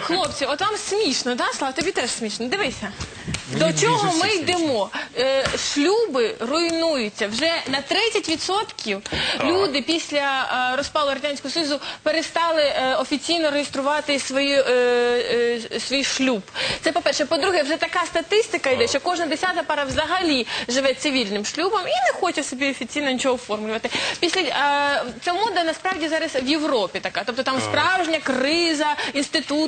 Хлопці, от вам смішно, да, Слава? Тобі теж смішно. Дивися. До чого ми йдемо? Е, шлюби руйнуються. Вже на 30% люди після е, розпалу Радянського Союзу перестали е, офіційно реєструвати свої, е, е, свій шлюб. Це по-перше. По-друге, вже така статистика йде, що кожна десята пара взагалі живе цивільним шлюбом і не хоче собі офіційно нічого оформлювати. Після е, ця мода насправді зараз в Європі така. Тобто там справжня криза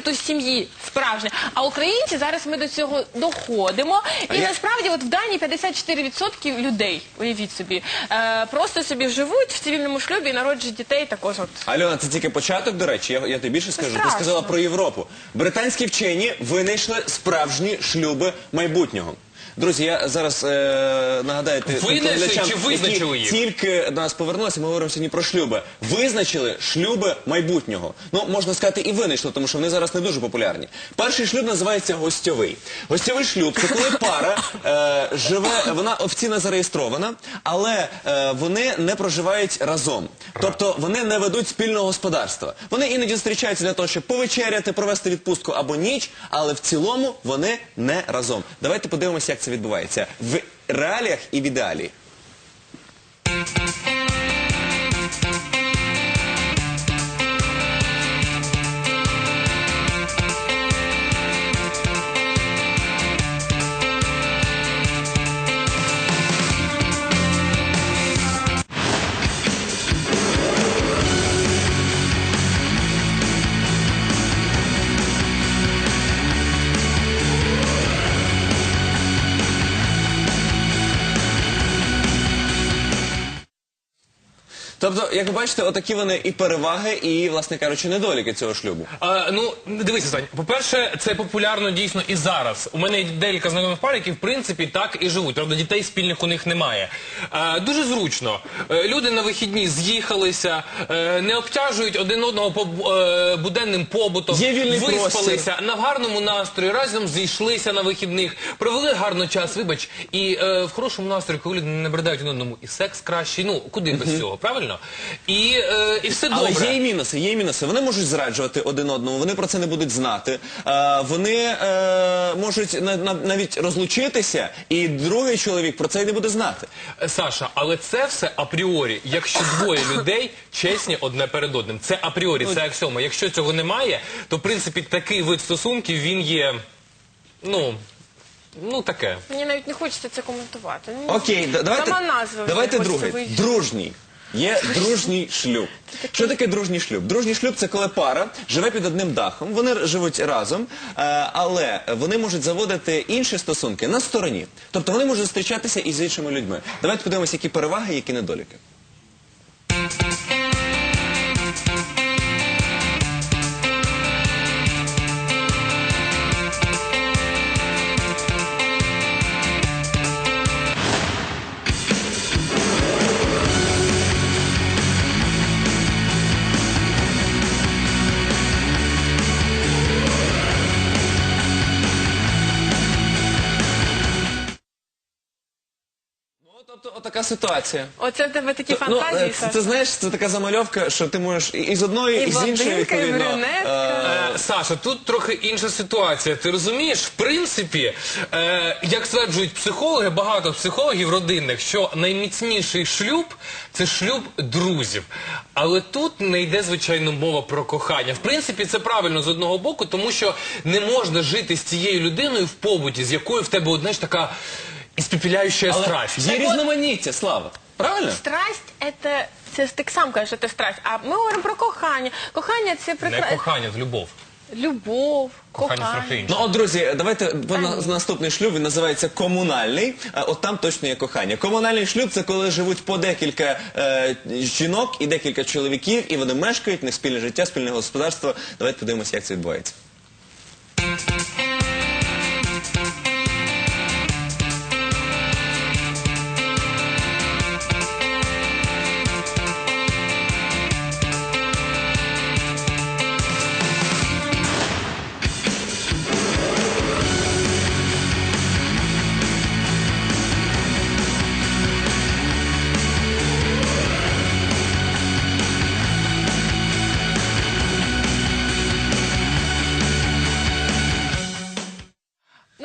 інституту сім'ї. Справжня. А українці зараз ми до цього доходимо. І я- насправді, от в Данії 54% людей, уявіть собі, е, просто собі живуть в цивільному шлюбі і народжують дітей також. От Альона, це тільки початок, до речі, я, я тобі більше скажу. Ти страшно. сказала про Європу. Британські вчені винайшли справжні шлюби майбутнього. Друзі, я зараз е, нагадаю тим Винайшли чи визначили які їх? тільки до нас повернулися, ми говоримо сьогодні про шлюби. Визначили шлюби майбутнього. Ну, можна сказати, і винайшли, тому що вони зараз не дуже популярні. Перший шлюб називається гостьовий. Гостьовий шлюб це коли пара е, живе, вона офіційно зареєстрована, але е, вони не проживають разом. Тобто вони не ведуть спільного господарства. Вони іноді зустрічаються для того, щоб повечеряти, провести відпустку або ніч, але в цілому вони не разом. Давайте подивимося, як це відбувається в реаліях і в ідеалі. Тобто, як ви бачите, отакі вони і переваги, і, власне кажучи, недоліки цього шлюбу. А, ну, дивися, Сань, по-перше, це популярно дійсно і зараз. У мене є декілька знайомих пар, які в принципі так і живуть. Правда, дітей спільних у них немає. А, дуже зручно. Е, Люди на вихідні з'їхалися, е, не обтяжують один одного по е, буденним побутом, Є вільний виспалися на гарному настрої, разом зійшлися на вихідних, провели гарно час, вибач, і е, в хорошому настрої, коли люди не набридають один одному, і секс кращий. Ну куди без цього, правильно? І, е, і все Але добре. є і мінуси, є і мінуси. Вони можуть зраджувати один одному, вони про це не будуть знати. Е, вони е, можуть на- на- навіть розлучитися, і другий чоловік про це й не буде знати. Е, Саша, але це все апріорі. Якщо двоє людей чесні одне перед одним, це апріорі, це аксіома. Якщо цього немає, то в принципі такий вид стосунків він є. Ну, ну таке. мені навіть не хочеться це коментувати. Ну, Окей, да- давайте, Сама назва. вже давайте хочеться другий. вивчити. Дружній. Є дружній шлюб. Що таке дружній шлюб? Дружній шлюб це коли пара живе під одним дахом, вони живуть разом, е, але вони можуть заводити інші стосунки на стороні. Тобто вони можуть зустрічатися із іншими людьми. Давайте подивимося, які переваги, які недоліки. Отака ситуація. Оце в тебе такі Ну, фантазії. е, це, знаєш, це така замальовка, що ти можеш і- і з одної, І і, з іншої блондинка, і відповідно. брюнетка. Е, Саша, тут трохи інша ситуація. Ти розумієш, в принципі, е, як стверджують психологи, багато психологів родинних, що найміцніший шлюб це шлюб друзів. Але тут не йде звичайно мова про кохання. В принципі, це правильно з одного боку, тому що не можна жити з цією людиною в побуті, з якою в тебе одна ж така іспіпіляюча страсть. Є різноманіття, слава. Правильно? Страсть це, це ти сам кажеш, що це страсть. А ми говоримо про кохання. Кохання це Не прекрасно. кохання, це любов. Любов, Кохання кохання. трохи інше. Ну от, друзі, давайте бо на- наступний шлюб він називається комунальний. А от там точно є кохання. Комунальний шлюб це коли живуть по декілька е, жінок і декілька чоловіків, і вони мешкають, в них спільне життя, спільне господарство. Давайте подивимося, як це відбувається.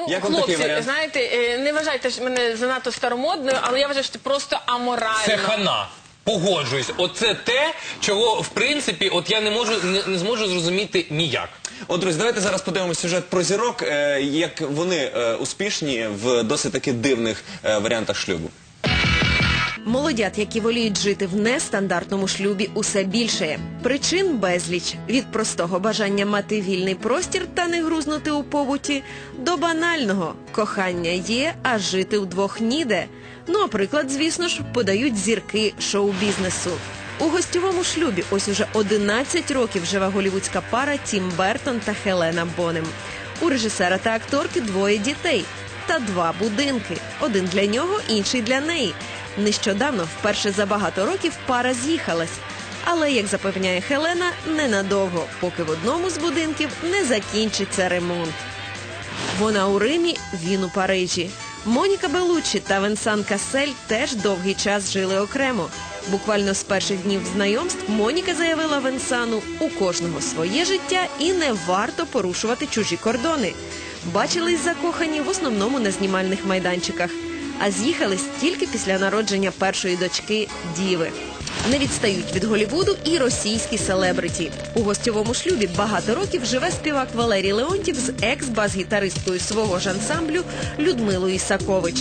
Як вам такий хлопці, варіант? знаєте, е, не вважайте ж мене занадто старомодною, але я вважаю, що це просто аморально. Це хана. Погоджуюсь. Оце те, чого в принципі, от я не можу не, не зможу зрозуміти ніяк. От, друзі, давайте зараз подивимося сюжет про зірок, е, як вони е, успішні в досить таки дивних е, варіантах шлюбу. Молодят, які воліють жити в нестандартному шлюбі, усе більше. Причин безліч від простого бажання мати вільний простір та не грузнути у побуті до банального кохання є, а жити вдвох ніде. Ну а приклад, звісно ж, подають зірки шоу-бізнесу. У гостьовому шлюбі ось уже 11 років живе голівудська пара Тім Бертон та Хелена Бонем. У режисера та акторки двоє дітей та два будинки. Один для нього, інший для неї. Нещодавно, вперше за багато років, пара з'їхалась. Але, як запевняє Хелена, ненадовго, поки в одному з будинків не закінчиться ремонт. Вона у Римі, він у Парижі. Моніка Белуччі та Венсан Касель теж довгий час жили окремо. Буквально з перших днів знайомств Моніка заявила Венсану у кожного своє життя і не варто порушувати чужі кордони. Бачились закохані в основному на знімальних майданчиках, а з'їхались тільки після народження першої дочки Діви. Не відстають від Голівуду і російські селебриті. У гостьовому шлюбі багато років живе співак Валерій Леонтів з екс-бас-гітаристкою свого ж ансамблю Людмилою Ісакович.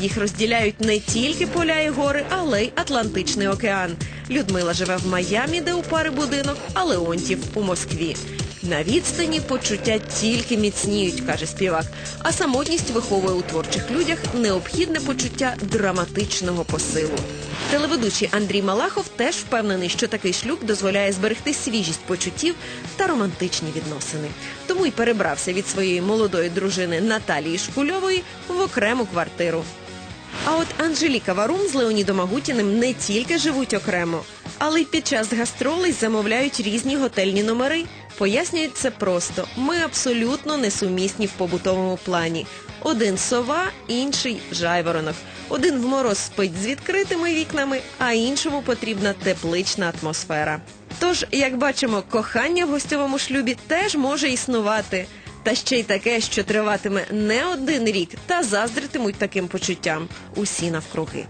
Їх розділяють не тільки поля і гори, але й Атлантичний океан. Людмила живе в Майамі, де у пари будинок, а Леонтів у Москві. На відстані почуття тільки міцніють, каже співак. А самотність виховує у творчих людях необхідне почуття драматичного посилу. Телеведучий Андрій Малахов теж впевнений, що такий шлюб дозволяє зберегти свіжість почуттів та романтичні відносини. Тому й перебрався від своєї молодої дружини Наталії Шкульової в окрему квартиру. А от Анжеліка Варум з Леонідом Агутіним не тільки живуть окремо, але й під час гастролей замовляють різні готельні номери. Пояснюють це просто: ми абсолютно несумісні в побутовому плані. Один сова, інший жайворонок. Один в мороз спить з відкритими вікнами, а іншому потрібна теплична атмосфера. Тож, як бачимо, кохання в гостьовому шлюбі теж може існувати. Та ще й таке, що триватиме не один рік, та заздритимуть таким почуттям усі навкруги.